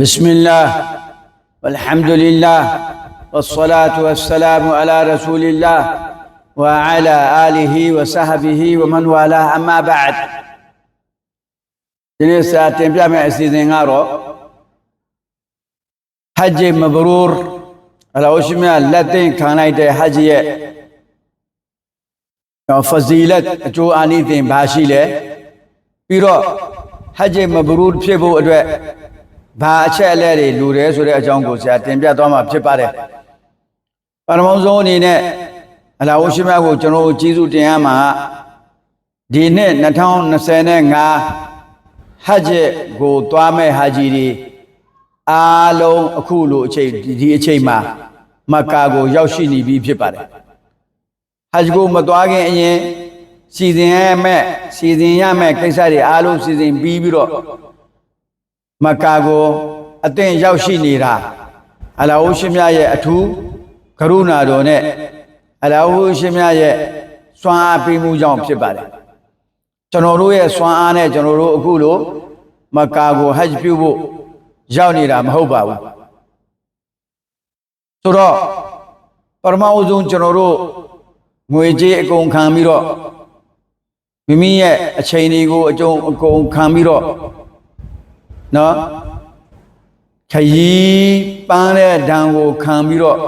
بسم الله والحمد لله والصلاة والسلام على رسول الله وعلى آله وصحبه ومن والاه. أما بعد دنيا ساعتين بجامع سيدين غارو حج مبرور على وشمع اللتين كان يدي حجي. فضيلة جو آني دين باشي لے پیرو حج مبرور بشيبو بو ဘာရှိလဲပြီးတော့ဟဂျ်မဘရူရ်ဖြစ်ဖို့အတွက်ဘာအချက်အလက်တွေလူတယ်ဆိုတဲ့အကြောင်းကိုဆရာတင်ပြသွားမှာဖြစ်ပါတယ်ပထမဆုံးအနေနဲ့အလောရှိမြတ်ကိုကျွန်တော်တို့ကျေးဇူးတင်ရမှာဒီနှစ်2025ဟဂျ်ကိုသွားမဲ့ဟာဂျီတွေအားလုံးအခုလိုအချိန်ဒီအချိန်မှာမက္ကာကိုရောက်ရှိနေပြီဖြစ်ပါတယ်ဟဂျ်ကိုမသွားခင်အရင်စီစဉ်ရမဲ့စီစဉ်ရမဲ့ကိစ္စတွေအားလုံးစီစဉ်ပြီးပြီးတော့ မက္ကာကိုအသင်ရောက်ရှိနေတာအလာဟူရှင်မြတ်ရဲ့အထူးကရုဏာတော်နဲ့အလာဟူရှင်မြတ်ရဲ့စွမ်းအားပေးမှုကြောင့်ဖြစ်ပါတယ်ကျွန်တော်တို့ရဲ့စွမ်းအားနဲ့ကျွန်တော်တို့အခုလိုမက္ကာကိုဟဂျ်ပြုဖို့ရောက်နေတာမဟုတ်ပါဘူးဆိုတော့ပရမအုပ်ဆုံးကျွန်တော်တို့ငွေကြေးအကုန်ခံပြီးတော့မိမိရဲ့အချိန်တွေကိုအကျုံအကုန်ခံပြီးတော့ နော်ခရီးပန်းတဲ့ဒဏ်ကိုခံပြီးတော့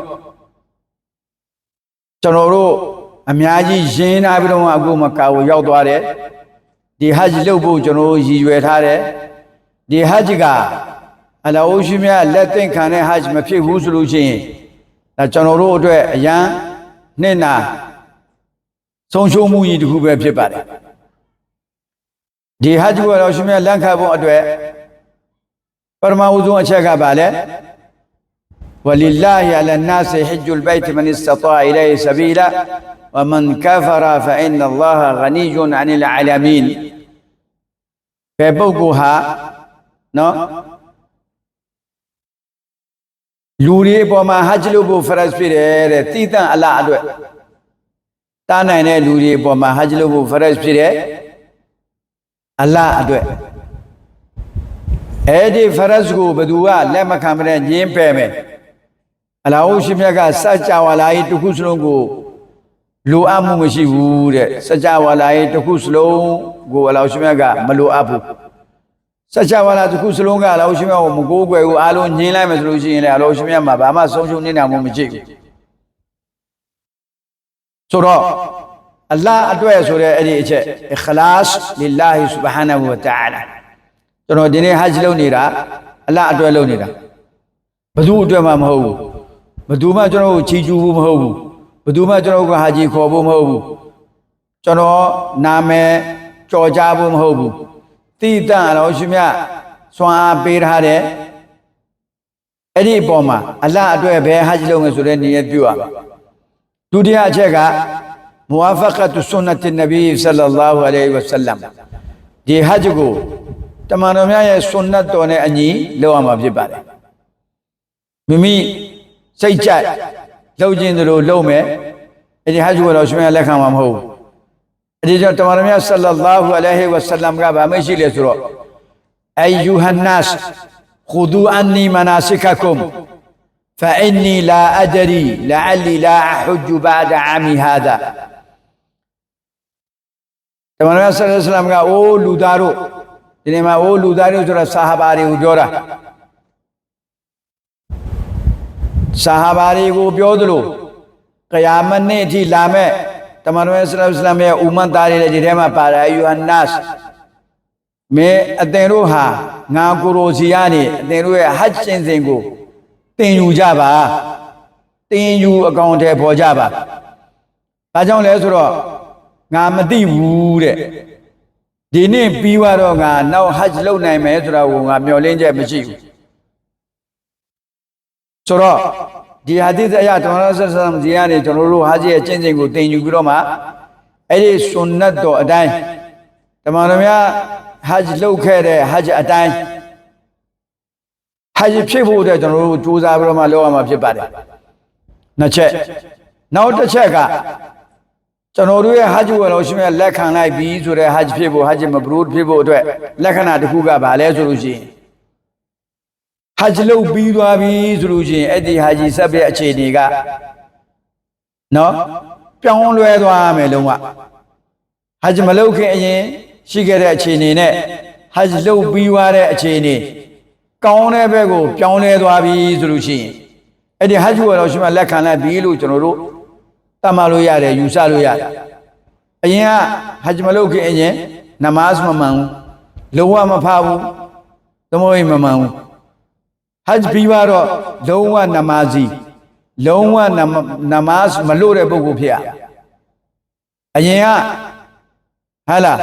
ကျွန်တော်တို့အများကြီးရင်းနာပြီးတော့မှအခုမကာကိုရောက်သွားတယ်ဒီဟဂျ်လုပ်ဖို့ကျွန်တော်တို့ရည်ရွယ်ထားတယ်ဒီဟဂျ်ကအလာအိုရှိမြတ်လက်သင့်ခံတဲ့ဟဂျ်မဖြစ်ဘူးဆိုလို့ရှိရင်ဒါကျွန်တော်တို့အတွက်အရန်နှစ်နာဆုံးရှုံးမှုကြီးတစ်ခုပဲဖြစ်ပါတယ်ဒီဟဂျ်ကိုအလာအိုရှိမြတ်လက်ခံဖို့အတွက် فرماوزو أشياء باله ولله على الناس حج البيت من استطاع إليه سبيلا ومن كفر فإن الله غني عن العالمين. فبوكها نو؟ لوري بوما هجلو بو فرس تيتا على عدو. تانا لوري بوما هجلو بو فرس بيرير الله عدو. အလားအတွက်တားနိုင်တဲ့လူတွေအပေါ်မှာဟဂျ်လုပ်ဖို့ဖရတ်ဖြစ်တယ်အလားအတွက်အဲ့ဒီဖရတ်ကိုဘသူကလက်မခံမနဲ့ညင်းပယ်မယ်အလာဟုရှင်မြတ်ကစัจ java လာရေးတစ်ခုစလုံးကိုလိုအပ်မှုမရှိဘူးတဲ့စัจ java လာရေးတစ်ခုစလုံးကိုအလာဟုရှင်မြတ်ကမလိုအပ်ဘူးစัจ java လာတစ်ခုစလုံးကအလာဟုရှင်မြတ်ကိုမကိုးကွယ်ဘူးအားလုံးညင်းလိုက်မယ်ဆိုလို့ရှိရင်လည်းအလာဟုရှင်မြတ်မှာဘာမှဆုံးရှုံးနေတာမှမရှိဘူးဆိုတော့အလ္လာဟ်အတွက်ဆိုတဲ့အဲ့ဒီအချက်အခလာစ်လ illahi subhanahu wa ta'ala ကျွန်တော်ဒီနေ့ဟဂျ်လုပ်နေတာအလ္လာဟ်အတွက်လုပ်နေတာဘယ်သူအတွက်မှမဟုတ်ဘူးဘယ်သူမှကျွန်တော်ကိုချီးကျူးဖို့မဟုတ်ဘူးဘယ်သူမှကျွန်တော်ကိုဟာကြီးခေါ်ဖို့မဟုတ်ဘူးကျွန်တော်နာမည်ကြော်ကြားဖို့မဟုတ်ဘူးတိတန့်အလောရှိမြစွမ်းအားပေးထားတဲ့အဲ့ဒီအပေါ်မှာအလ္လာဟ်အတွက်ပဲဟဂျ်လုပ်မယ်ဆိုတဲ့နေရာပြုရမှာဒုတိယအချက်ကမူဝါဖကတ်ဆွန်နတ်နဗီဆလ္လာလာဟူအလိုင်ဝဆလမ်ဒီဟဂျ်ကို တမန်တော်များရဲ့ဆွန်နတ်တော်နဲ့အညီလုပ်ရမှာဖြစ်ပါတယ်မိမိစိတ်ကြိုက်လှုပ်ခြင်းသလိုလှုပ်မယ်အဲ့ဒီဟဂျ်ကိုတော့ရှင်ရလက်ခံမှာမဟုတ်ဘူးအဲ့ဒီကြောင့်တမန်တော်များဆလ္လာလာဟူအလိုင်ဝဆလမ်ကဗာမရှိလေဆိုတော့အယူဟန်နတ်ခူဒူအန်နီမနာစစ်ခကုမ် فإني لا أدري لعلي لا أحج بعد عامي هذا တမန်တော်ဆလ္လာလဟ်အလัยဟိဝါစလမ်ကအိုးလူသားတို့ ဒီနေ့မှာအိုးလူသားတို့ဆိုတာဆာဟာဘာတွေကိုပြောတာဆာဟာဘာတွေကိုပြောသလိုကယာမတ်နေ့အထိလာမဲ့တမန်တော်ဆလ္လာလဟ်အလัยဟိဝါစလမ်ရဲ့ဥမတ်သားတွေလည်းဒီထဲမှာပါတယ်အယူဟန်နတ်မဲအသင်တို့ဟာငါကိုရိုစီကနေအသင်တို့ရဲ့ဟဂျ်ကျင့်စဉ်ကိုတင်ယူကြပါတင်ယူအကောင့်ထဲပေါ်ကြပါဒါကြောင့်လဲဆိုတော့ငါမသိဘူးတဲ့ ဒီနေ့ပြီးတော့ငါနောက်ဟဂျ်လုပ်နိုင်မယ်ဆိုတာကိုငါမျှော်လင့်ချက်မရှိဘူးဆိုတော့ဒီဟာဒီသအရတော်ရဆဆမ်ဇီကနေကျွန်တော်တို့ဟဂျ်ရဲ့ကျင့်စဉ်ကိုတင်ယူပြီးတော့မှအဲ့ဒီဆွန်နတ်တော်အတိုင်းတမန်တော်များဟဂျ်လုပ်ခဲ့တဲ့ဟဂျ်အတိုင်းဟဂျ်ဖြစ်ဖို့အတွက်ကျွန်တော်တို့ကြိုးစားပြီးတော့မှလုပ်ရမှာဖြစ်ပါတယ်နှစ်ချက်နောက်တစ်ချက်က ကျွန်တော်တို့ရဲ့ဟဂျ်ဝယ်လို့ရှိရင်လက်ခံလိုက်ပြီဆိုတဲ့ဟဂျ်ဖြစ်ဖို့ဟဂျ်မဘရူဒ်ဖြစ်ဖို့အတွက်လက္ခဏာတစ်ခုကဘာလဲဆိုလို့ရှိရင်ဟဂျ်လုပ်ပြီးသွားပြီဆိုလို့ရှိရင်အဲ့ဒီဟာဂျီဆပ်ရဲ့အခြေအနေကနော်ပြောင်းလဲသွားမယ်လုံးဝဟဂျ်မလုပ်ခင်အရင်ရှိခဲ့တဲ့အခြေအနေနဲ့ဟဂျ်လုပ်ပြီးသွားတဲ့အခြေအနေကောင်းတဲ့ဘက်ကိုပြောင်းလဲသွားပြီဆိုလို့ရှိရင်အဲ့ဒီဟဂျ်ကိုတော့ရှင်မလက်ခံလိုက်ပြီလို့ကျွန်တော်တို့ တတ်မှတ်လို့ရတယ်ယူဆလို့ရတယ်အရင်ကဟဂျ်မလုပ်ခင်အရင်နမတ်မမှန်ဘူးလုံးဝမဖားဘူးသမုဒိမမှန်ဘူးဟဂျ်ပြီးတော့လုံးဝနမာဇီလုံးဝနမတ်မလို့တဲ့ပုဂ္ဂိုလ်ဖြစ်ရအရင်ကဟာလား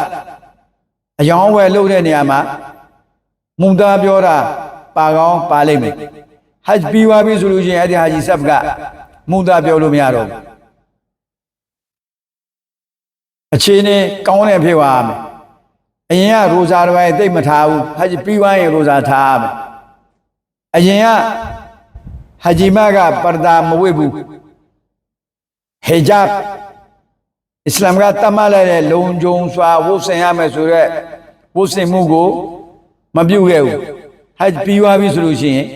အယောင်းဝယ်လုပ်တဲ့နေရာမှာမုန်သားပြောတာပါကောင်းပါလိမ့်မယ်ဟဂျ်ပြီးသွားပြီဆိုလို့ရှိရင်အဲ့ဒီဟာဂျီဆပ်ကမုန်သားပြောလို့မရတော့ဘူး အခြေအနေကောင်းတဲ့ဖြစ်သွားမယ်အရင်ကရိုဇာတစ်ပိုင်းသိမ့်မထားဘူးဟဂျ်ပြီးသွားရင်ရိုဇာထားရမယ်အရင်ကဟဂျီမကပရဒါမဝတ်ဘူးဟီဂျပ်အစ္စလာမ်ကတတ်မှတ်လိုက်တဲ့လုံခြုံစွာဝတ်ဆင်ရမယ်ဆိုတော့ဝတ်ဆင်မှုကိုမပြုတ်ခဲ့ဘူးဟဂျ်ပြီးသွားပြီဆိုလို့ရှိရင်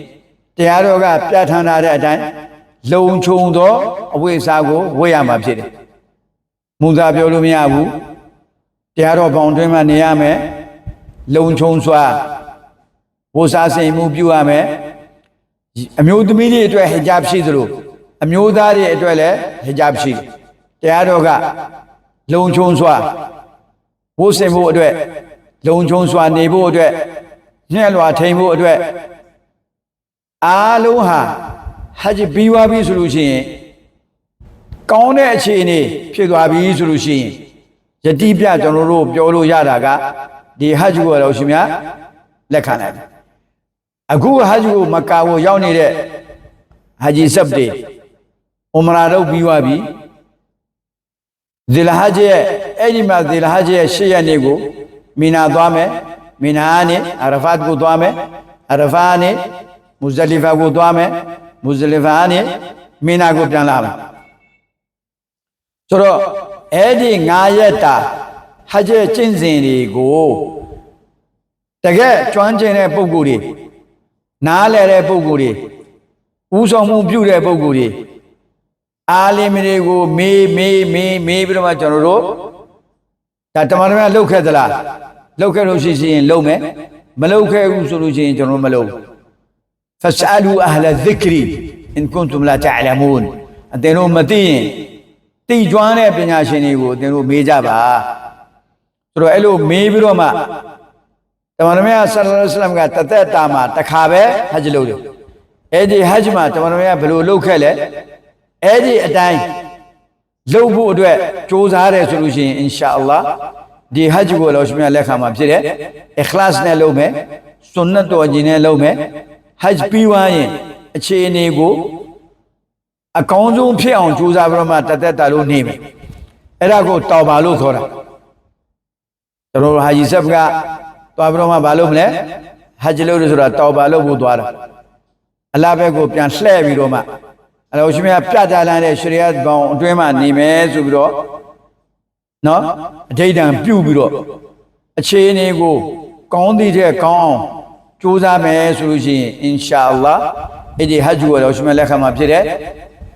တရားတော်ကပြဋ္ဌာန်းထားတဲ့အတိုင်းလုံခြုံသောအဝိစာကိုဝတ်ရမှာဖြစ်တယ် မူသာပြောလို့မရဘူးတရားတော်ဘောင်တွင်းမှာနေရမယ်လုံခြုံစွာဝတ်စားစိမ်မှုပြုရမယ်အမျိုးသမီးတွေအတွက်ဟီဂျပ်ရှိသလိုအမျိုးသားတွေအတွက်လည်းဟီဂျပ်ရှိတယ်တရားတော်ကလုံခြုံစွာဝတ်ဆင်ဖို့အတွက်လုံခြုံစွာနေဖို့အတွက်ညှက်လွာထိန်ဖို့အတွက်အားလုံးဟာဟဂျ်ပြီးသွားပြီဆိုလို့ရှိရင် ကောင်းတဲ့အခြေအနေဖြစ်သွားပြီဆိုလို့ရှိရင်ယတိပြကျွန်တော်တို့ပြောလို့ရတာကဒီဟဂျ်ကိုတော့ရှင်များလက်ခံလိုက်တယ်အခုဟဂျ်ကိုမကာကိုရောက်နေတဲ့ဟာဂျီဆပ်တွေအမရာတော့ပြီးသွားပြီဇီလဟဂျ်ရဲ့အဲ့ဒီမှာဇီလဟဂျ်ရဲ့ရှေ့ရက်နေ့ကိုမီနာသွားမယ်မီနာနဲ့အာရဖတ်ကိုသွားမယ်အာရဖာနဲ့မူဇလီဖာကိုသွားမယ်မူဇလီဖာနဲ့မီနာကိုပြန်လာမယ် ဆိုတော့အဲ့ဒီ9ရက်တာဟဂျ်ကျင့်စဉ်တွေကိုတကယ်ကျွမ်းကျင်တဲ့ပုံကိုယ်တွေနားလည်တဲ့ပုံကိုယ်တွေဥဆောင်မှုပြုတဲ့ပုံကိုယ်တွေအာလင်မတွေကိုမေးမေးမေးမေးပြီးတော့မှကျွန်တော်တို့ဒါတမန်တော်များလှုပ်ခဲ့သလားလှုပ်ခဲ့လို့ရှိရင်လှုပ်မယ်မလှုပ်ခဲ့ဘူးဆိုလို့ရှိရင်ကျွန်တော်မလှုပ်ဘူးဖဆအလူအဟလဇစ်ကရီအင်ကွန်တုမ်လာတအလမူန်အတင်တို့မသိရင် သိကျွမ်းတဲ့ပညာရှင်တွေကိုအတင်တို့မေးကြပါဆိုတော့အဲ့လိုမေးပြီးတော့မှတမန်တော်များဆလ္လာလဟ်အလัยဟိဝါစလမ်ကတသက်တာမှာတစ်ခါပဲဟဂျ်လုပ်တယ်အဲ့ဒီဟဂျ်မှာတမန်တော်များဘယ်လိုလုပ်ခဲ့လဲအဲ့ဒီအတိုင်းလုပ်ဖို့အတွက်စူးစမ်းတယ်ဆိုလို့ရှိရင်အင်ရှာအလ္လာဒီဟဂျ်ကိုလောရှင်မြတ်လက်ခံမှာဖြစ်တယ်အခလတ်နဲ့လုပ်မယ်ဆွန်နတ်တော်ကြီးနဲ့လုပ်မယ်ဟဂျ်ပြီးသွားရင်အခြေအနေကို အကောင်းဆုံးဖြစ်အောင်ကြိုးစားပြီးတော့မှတသက်တာလို့နေမယ်အဲ့ဒါကိုတော်ပါလို့ခေါ်တာကျွန်တော်ဟာဂျီဆပ်ကသွားပြီးတော့မှမလုပ်မလဲဟဂျ်လုပ်လို့ဆိုတာတော်ပါလို့ဖို့သွားတာအလားဘက်ကိုပြန်လှည့်ပြီးတော့မှအဲ့တော့ရှင်မပြတာလန်းတဲ့ရှရီယတ်ဘောင်အတွင်းမှာနေမယ်ဆိုပြီးတော့နော်အဋိဌံပြုတ်ပြီးတော့အခြေအနေကိုကောင်းသည့်တဲ့ကောင်းအောင်ကြိုးစားမယ်ဆိုလို့ရှိရင်အင်ရှာအလ္လာအဲ့ဒီဟဂျ်ကိုတော့ရှင်မလက်ခံမှာဖြစ်တယ်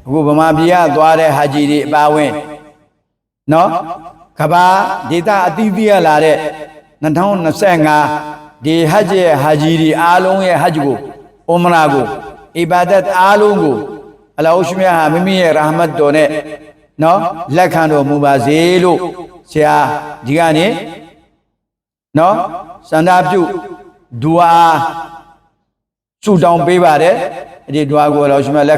အခုဗမာပြည်ကသွားတဲ့ဟာဂျီတွေအပါဝင်နော်ကဘာဒေတာအသီးသီးရလာတဲ့2025ဒီဟဂျ်ရဲ့ဟာဂျီတွေအားလုံးရဲ့ဟဂျ်ကိုအမရာကိုအီဘာဒတ်အားလုံးကိုအလ္လာဟ်ရှမြတ်ဟာမိမိရဲ့ရာဟမတ်တော်နဲ့နော်လက်ခံတော်မူပါစေလို့ဆရာဒီကနေနော်စန္ဒပြုဒူအာဆုတောင်းပေးပါတယ် ဒီဒူအာကိုအလ္လာဟ်ရှမြတ်လ